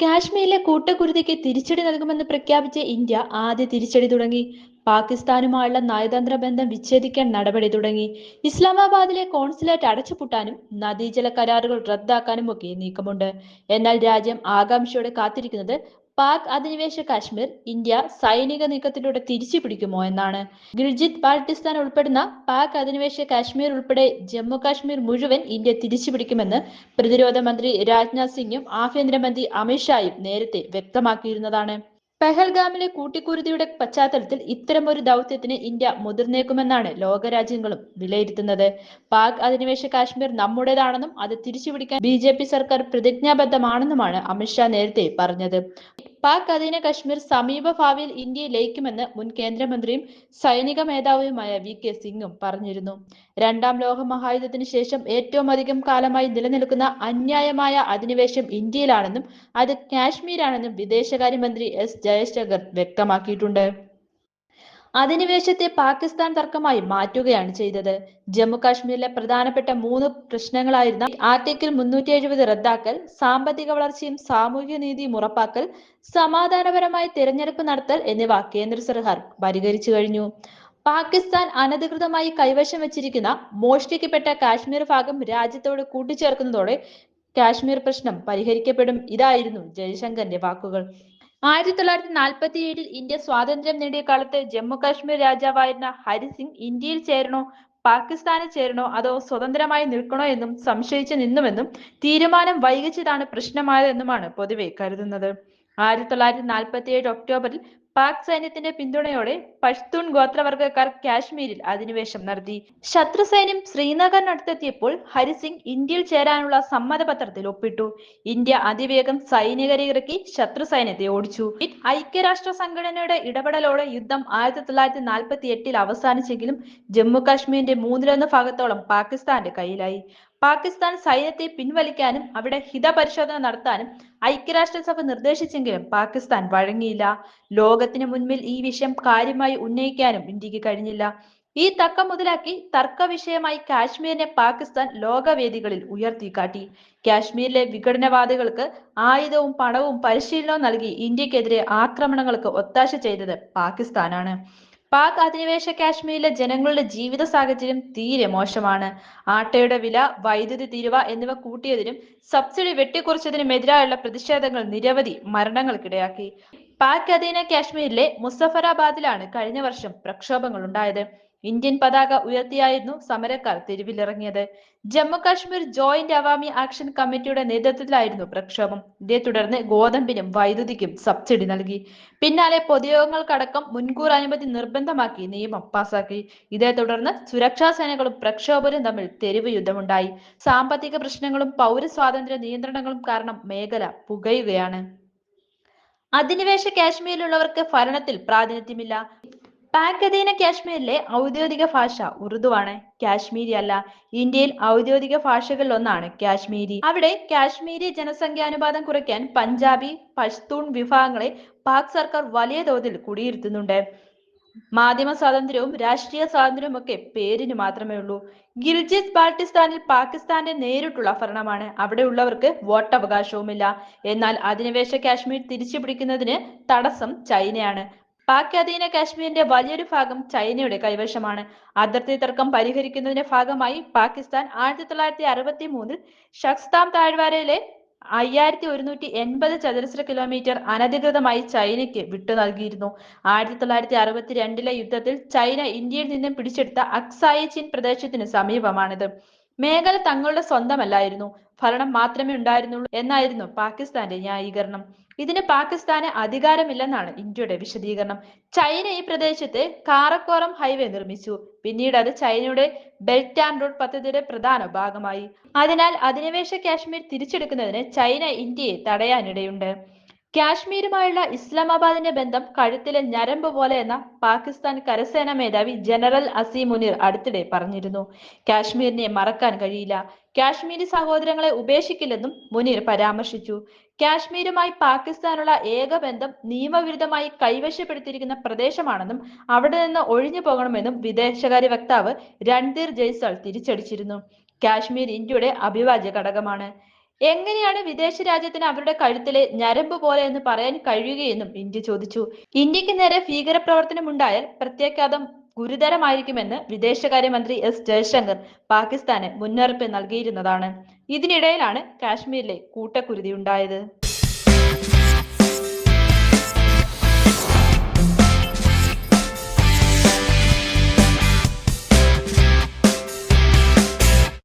കാശ്മീരിലെ കൂട്ടക്കുരുതിക്ക് തിരിച്ചടി നൽകുമെന്ന് പ്രഖ്യാപിച്ച ഇന്ത്യ ആദ്യ തിരിച്ചടി തുടങ്ങി. പാകിസ്ഥാനുമായുള്ള നയതന്ത്ര ബന്ധം വിച്ഛേദിക്കാൻ നടപടി തുടങ്ങി. ഇസ്ലാമാബാദിലെ കോൺസുലേറ്റ് അടച്ചുപൂട്ടാനും നദീജല കരാറുകൾ റദ്ദാക്കാനും ഒക്കെ നീക്കമുണ്ട്. എന്നാൽ രാജ്യം ആകാംക്ഷയോടെ കാത്തിരിക്കുന്നത് പാക് അധിനിവേശ കാശ്മീർ ഇന്ത്യ സൈനിക നീക്കത്തിലൂടെ തിരിച്ചു പിടിക്കുമോ എന്നാണ്. ഗിൽജിത് ബാൾട്ടിസ്ഥാൻ ഉൾപ്പെടുന്ന പാക് അധിനിവേശ കാശ്മീർ ഉൾപ്പെടെ ജമ്മു കാശ്മീർ മുഴുവൻ ഇന്ത്യ തിരിച്ചു പിടിക്കുമെന്ന് പ്രതിരോധ മന്ത്രി രാജ്നാഥ് സിംഗും ആഭ്യന്തരമന്ത്രി അമിത്ഷായും നേരത്തെ വ്യക്തമാക്കിയിരുന്നതാണ്. പെഹൽഗാമിലെ കൂട്ടിക്കുരുതിയുടെ പശ്ചാത്തലത്തിൽ ഇത്തരമൊരു ദൗത്യത്തിന് ഇന്ത്യ മുതിർന്നേക്കുമെന്നാണ് ലോകരാജ്യങ്ങളും വിലയിരുത്തുന്നത്. പാക് അധിനിവേശ കാശ്മീർ നമ്മുടേതാണെന്നും അത് തിരിച്ചുപിടിക്കാൻ ബി സർക്കാർ പ്രതിജ്ഞാബദ്ധമാണെന്നുമാണ് അമിത്ഷാ നേരത്തെ പറഞ്ഞത്. പാക് അധീന കശ്മീർ സമീപ ഭാവിയിൽ ഇന്ത്യയെ ലയിക്കുമെന്ന് മുൻ കേന്ദ്രമന്ത്രിയും സൈനിക മേധാവിയുമായ വി കെ സിംഗും പറഞ്ഞിരുന്നു. രണ്ടാം ലോക മഹായുദ്ധത്തിന് ശേഷം ഏറ്റവും അധികം കാലമായി നിലനിൽക്കുന്ന അന്യായമായ അധിനിവേശം ഇന്ത്യയിലാണെന്നും അത് കാശ്മീരാണെന്നും വിദേശകാര്യമന്ത്രി എസ് ജയശങ്കർ വ്യക്തമാക്കിയിട്ടുണ്ട്. അധിനിവേശത്തെ പാകിസ്ഥാൻ തർക്കമായി മാറ്റുകയാണ് ചെയ്തത്. ജമ്മു കാശ്മീരിലെ പ്രധാനപ്പെട്ട മൂന്ന് പ്രശ്നങ്ങളായിരുന്ന ആർട്ടിക്കിൾ മുന്നൂറ്റി എഴുപത് റദ്ദാക്കൽ സാമ്പത്തിക വളർച്ചയും സാമൂഹ്യ നീതിയും ഉറപ്പാക്കൽ സമാധാനപരമായ തിരഞ്ഞെടുപ്പ് നടത്തൽ എന്നിവ കേന്ദ്ര സർക്കാർ പരിഹരിച്ചു കഴിഞ്ഞു. പാകിസ്ഥാൻ അനധികൃതമായി കൈവശം വെച്ചിരിക്കുന്ന മോഷ്ടിക്കപ്പെട്ട കാശ്മീർ ഭാഗം രാജ്യത്തോട് കൂട്ടിച്ചേർക്കുന്നതോടെ കാശ്മീർ പ്രശ്നം പരിഹരിക്കപ്പെടും. ഇതായിരുന്നു ജയശങ്കറിന്റെ വാക്കുകൾ. ആയിരത്തി തൊള്ളായിരത്തി നാൽപ്പത്തി ഏഴിൽ ഇന്ത്യ സ്വാതന്ത്ര്യം നേടിയ കാലത്ത് ജമ്മു കാശ്മീർ രാജാവായിരുന്ന ഹരിസിംഗ് ഇന്ത്യയിൽ ചേരണോ പാകിസ്ഥാനിൽ ചേരണോ അതോ സ്വതന്ത്രമായി നിൽക്കണോ എന്നും സംശയിച്ചു നിന്നുവെന്നും തീരുമാനം വൈകിച്ചതാണ് പ്രശ്നമായതെന്നുമാണ് പൊതുവെ കരുതുന്നത്. ആയിരത്തി തൊള്ളായിരത്തി നാൽപ്പത്തി ഏഴ് ഒക്ടോബറിൽ പാക് സൈന്യത്തിന്റെ പിന്തുണയോടെ പഷ്തൂൺ ഗോത്രവർഗക്കാർ കാശ്മീരിൽ അധിനിവേശം നടത്തി. ശത്രു സൈന്യം ശ്രീനഗറിനടുത്തെത്തിയപ്പോൾ ഹരിസിംഗ് ഇന്ത്യയിൽ ചേരാനുള്ള സമ്മതപത്രത്തിൽ ഒപ്പിട്ടു. ഇന്ത്യ അതിവേഗം സൈനികരെ ഇറക്കി ശത്രു സൈന്യത്തെ ഓടിച്ചു ഐക്യരാഷ്ട്ര സംഘടനയുടെ ഇടപെടലോടെ യുദ്ധം ആയിരത്തി തൊള്ളായിരത്തി നാൽപ്പത്തി എട്ടിൽ അവസാനിച്ചെങ്കിലും ജമ്മു കാശ്മീരിന്റെ മൂന്നിലൊന്ന് ഭാഗത്തോളം പാകിസ്ഥാന്റെ കയ്യിലായി. പാകിസ്ഥാൻ സൈന്യത്തെ പിൻവലിക്കാനും അവിടെ ഹിതപരിശോധന നടത്താനും ഐക്യരാഷ്ട്രസഭ നിർദ്ദേശിച്ചെങ്കിലും പാകിസ്ഥാൻ വഴങ്ങിയില്ല. ലോകത്തിന് മുൻപിൽ ഈ വിഷയം കാര്യമായി ഉന്നയിക്കാനും ഇന്ത്യയ്ക്ക് കഴിഞ്ഞില്ല. ഈ തക്കം മുതലാക്കി തർക്ക വിഷയമായി കാശ്മീരിനെ പാകിസ്ഥാൻ ലോകവേദികളിൽ ഉയർത്തിക്കാട്ടി. കാശ്മീരിലെ വിഘടനവാദികൾക്ക് ആയുധവും പണവും പരിശീലനവും നൽകി ഇന്ത്യക്കെതിരെ ആക്രമണങ്ങൾക്ക് ഒത്താശ ചെയ്തത് പാകിസ്ഥാനാണ്. പാക് അധിനിവേശ കാശ്മീരിലെ ജനങ്ങളുടെ ജീവിത സാഹചര്യം തീരെ മോശമാണ്. ആട്ടയുടെ വില വൈദ്യുതി തീരുവ എന്നിവ കൂട്ടിയതിനും സബ്സിഡി വെട്ടിക്കുറച്ചതിനും എതിരായുള്ള പ്രതിഷേധങ്ങൾ നിരവധി മരണങ്ങൾക്കിടയാക്കി. പാക് അധീന കാശ്മീരിലെ മുസഫറാബാദിലാണ് കഴിഞ്ഞ വർഷം പ്രക്ഷോഭങ്ങൾ ഉണ്ടായത് ഇന്ത്യൻ പതാക ഉയർത്തിയായിരുന്നു സമരക്കാർ തെരുവിലിറങ്ങിയത്. ജമ്മു കാശ്മീർ ജോയിന്റ് അവാമി ആക്ഷൻ കമ്മിറ്റിയുടെ നേതൃത്വത്തിലായിരുന്നു പ്രക്ഷോഭം. ഇതേ തുടർന്ന് ഗോതമ്പിനും വൈദ്യുതിക്കും സബ്സിഡി നൽകി. പിന്നാലെ പൊതുയോഗങ്ങൾക്കടക്കം മുൻകൂർ അനുമതി നിർബന്ധമാക്കി നിയമം പാസാക്കി. ഇതേ തുടർന്ന് സുരക്ഷാ സേനകളും പ്രക്ഷോഭരും തമ്മിൽ തെരുവ് യുദ്ധമുണ്ടായി. സാമ്പത്തിക പ്രശ്നങ്ങളും പൗരസ്വാതന്ത്ര്യ നിയന്ത്രണങ്ങളും കാരണം മേഖല പുകയുകയാണ്. അധിനിവേശ കാശ്മീരിലുള്ളവർക്ക് ഭരണത്തിൽ പ്രാതിനിധ്യമില്ല. പാക് കാശ്മീരിലെ ഔദ്യോഗിക ഭാഷ ഉറുദുവാണ്. കാശ്മീരി അല്ല ഇന്ത്യയിൽ ഔദ്യോഗിക ഭാഷകളിൽ ഒന്നാണ് കാശ്മീരി. അവിടെ കാശ്മീരി ജനസംഖ്യാനുപാതം കുറയ്ക്കാൻ പഞ്ചാബി പഷ്തൂൺ വിഭാഗങ്ങളെ പാക് സർക്കാർ വലിയ തോതിൽ കുടിയിരുത്തുന്നുണ്ട്. മാധ്യമ സ്വാതന്ത്ര്യവും രാഷ്ട്രീയ സ്വാതന്ത്ര്യവും ഒക്കെ പേരിന് മാത്രമേ ഉള്ളൂ. ഗിൽജിത് ബാൾട്ടിസ്ഥാനിൽ പാകിസ്ഥാന്റെ നേരിട്ടുള്ള ഭരണമാണ്. അവിടെ ഉള്ളവർക്ക് വോട്ട് അവകാശവുമില്ല എന്നാൽ അധിനിവേശ കാശ്മീർ തിരിച്ചു പിടിക്കുന്നതിന് തടസ്സം ചൈനയാണ്. പാക് അധീന കാശ്മീരിന്റെ വലിയൊരു ഭാഗം ചൈനയുടെ കൈവശമാണ്. അതിർത്തി തർക്കം പരിഹരിക്കുന്നതിന്റെ ഭാഗമായി പാകിസ്ഥാൻ ആയിരത്തി തൊള്ളായിരത്തി അറുപത്തി മൂന്നിൽ ഷക്സ്താം താഴ്വാരയിലെ അയ്യായിരത്തി ഒരുന്നൂറ്റി എൺപത് ചതുരശ്ര കിലോമീറ്റർ അനധികൃതമായി ചൈനയ്ക്ക് വിട്ടു നൽകിയിരുന്നു. ആയിരത്തി തൊള്ളായിരത്തി അറുപത്തി രണ്ടിലെ യുദ്ധത്തിൽ ചൈന ഇന്ത്യയിൽ നിന്നും പിടിച്ചെടുത്ത അക്സായി ചിൻ പ്രദേശത്തിന് സമീപമാണിത്. മേഖല തങ്ങളുടെ സ്വന്തമല്ലായിരുന്നു. ഭരണം മാത്രമേ ഉണ്ടായിരുന്നുള്ളൂ എന്നായിരുന്നു പാകിസ്ഥാന്റെ ന്യായീകരണം. ഇതിന് പാകിസ്ഥാന് അധികാരമില്ലെന്നാണ് ഇന്ത്യയുടെ വിശദീകരണം. ചൈന ഈ പ്രദേശത്ത് കാറക്കോറം ഹൈവേ നിർമ്മിച്ചു. പിന്നീട് അത് ചൈനയുടെ ബെൽറ്റ് ആൻഡ് റോഡ് പദ്ധതിയുടെ പ്രധാന ഭാഗമായി. അതിനാൽ അധിനിവേശ കാശ്മീർ തിരിച്ചെടുക്കുന്നതിന് ചൈന ഇന്ത്യയെ തടയാനിടയുണ്ട്. കാശ്മീരുമായുള്ള ഇസ്ലാമാബാദിന്റെ ബന്ധം കഴുത്തിലെ ഞരമ്പ് പോലെ എന്ന പാകിസ്ഥാൻ കരസേനാ മേധാവി ജനറൽ അസീം മുനീർ അടുത്തിടെ പറഞ്ഞിരുന്നു. കാശ്മീരിനെ മറക്കാൻ കഴിയില്ല. കാശ്മീരി സഹോദരങ്ങളെ ഉപേക്ഷിക്കില്ലെന്നും മുനീർ പരാമർശിച്ചു. കാശ്മീരുമായി പാകിസ്ഥാനുള്ള ഏക ബന്ധം നിയമവിരുദ്ധമായി കൈവശപ്പെടുത്തിയിരിക്കുന്ന പ്രദേശമാണെന്നും അവിടെ നിന്ന് ഒഴിഞ്ഞു പോകണമെന്നും വിദേശകാര്യ വക്താവ് രൺധീർ ജയ്സാൾ തിരിച്ചടിച്ചിരുന്നു. കാശ്മീർ ഇന്ത്യയുടെ അവിഭാജ്യ ഘടകമാണ്. എങ്ങനെയാണ് വിദേശ രാജ്യത്തിന് അവരുടെ കഴുത്തിലെ ഞരമ്പ് പോലെ എന്ന് പറയാൻ കഴിയുകയെന്നും ഇന്ത്യ ചോദിച്ചു. ഇന്ത്യയ്ക്ക് നേരെ ഭീകരപ്രവർത്തനം ഉണ്ടായാൽ പ്രത്യാഘാതം ഗുരുതരമായിരിക്കുമെന്ന് വിദേശകാര്യമന്ത്രി എസ്. ജയശങ്കർ പാകിസ്ഥാന് മുന്നറിയിപ്പ് നൽകിയിരുന്നതാണ്. ഇതിനിടയിലാണ് കാശ്മീരിലെ കൂട്ടക്കുരുതി ഉണ്ടായത്.